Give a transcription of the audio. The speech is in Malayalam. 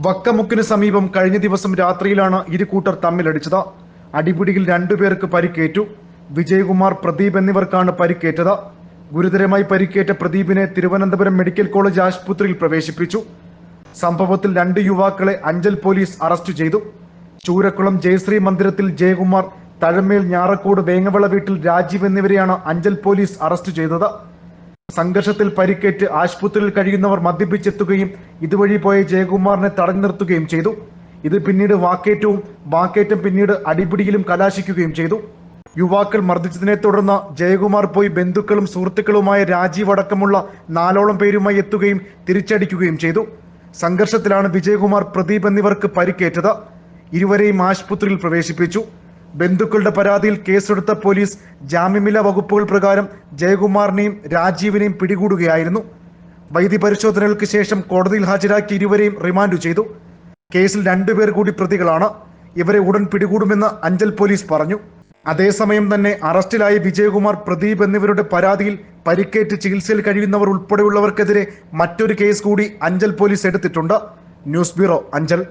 വക്കമുക്കിന് സമീപം കഴിഞ്ഞ ദിവസം രാത്രിയിലാണ് ഇരു കൂട്ടർ തമ്മിലടിച്ചത്. അടിപിടിയിൽ രണ്ടുപേർക്ക് പരിക്കേറ്റു. വിജയകുമാർ പ്രദീപ് എന്നിവർക്കാണ് പരിക്കേറ്റത്. ഗുരുതരമായി പരിക്കേറ്റ പ്രദീപിനെ തിരുവനന്തപുരം മെഡിക്കൽ കോളേജ് ആശുപത്രിയിൽ പ്രവേശിപ്പിച്ചു. സംഭവത്തിൽ രണ്ട് യുവാക്കളെ അഞ്ചൽ പോലീസ് അറസ്റ്റ് ചെയ്തു. ചൂരക്കുളം ജയശ്രീ മന്ദിരത്തിൽ ജയകുമാർ തഴമേൽ ഞാറക്കോട് വേങ്ങവള വീട്ടിൽ രാജീവ് എന്നിവരെയാണ് അഞ്ചൽ പോലീസ് അറസ്റ്റ് ചെയ്തത്. സംഘർഷത്തിൽ പരിക്കേറ്റ് ആശുപത്രിയിൽ കഴിയുന്നവർ മദ്യപിച്ചെത്തുകയും ഇതുവഴി പോയ ജയകുമാറിനെ തടഞ്ഞു നിർത്തുകയും ചെയ്തു. ഇത് പിന്നീട് വാക്കേറ്റവും വാക്കേറ്റം പിന്നീട് അടിപിടിയിലും കലാശിക്കുകയും ചെയ്തു. യുവാക്കൾ മർദ്ദിച്ചതിനെ തുടർന്ന് ജയകുമാർ പോയി ബന്ധുക്കളും സുഹൃത്തുക്കളുമായ രാജീവ് അടക്കമുള്ള നാലോളം പേരുമായി എത്തുകയും തിരിച്ചടിക്കുകയും ചെയ്തു. സംഘർഷത്തിലാണ് വിജയകുമാർ പ്രദീപ് എന്നിവർക്ക് പരിക്കേറ്റത്. ഇരുവരെയും ആശുപത്രിയിൽ പ്രവേശിപ്പിച്ചു. ബന്ധുക്കളുടെ പരാതിയിൽ കേസെടുത്ത പോലീസ് ജാമ്യമില്ല വകുപ്പുകൾ പ്രകാരം ജയകുമാറിനെയും രാജീവിനെയും പിടികൂടുകയായിരുന്നു. വൈദ്യ പരിശോധനകൾക്ക് ശേഷം കോടതിയിൽ ഹാജരാക്കി ഇരുവരെയും റിമാൻഡ് ചെയ്തു. കേസിൽ രണ്ടുപേർ കൂടി പ്രതികളാണ്. ഇവരെ ഉടൻ പിടികൂടുമെന്ന് അഞ്ചൽ പോലീസ് പറഞ്ഞു. അതേസമയം തന്നെ അറസ്റ്റിലായ വിജയകുമാർ പ്രദീപ് എന്നിവരുടെ പരാതിയിൽ പരിക്കേറ്റ് ചികിത്സയിൽ കഴിയുന്നവർ ഉൾപ്പെടെയുള്ളവർക്കെതിരെ മറ്റൊരു കേസ് കൂടി അഞ്ചൽ പോലീസ് എടുത്തിട്ടുണ്ട്. News bureau Anchal.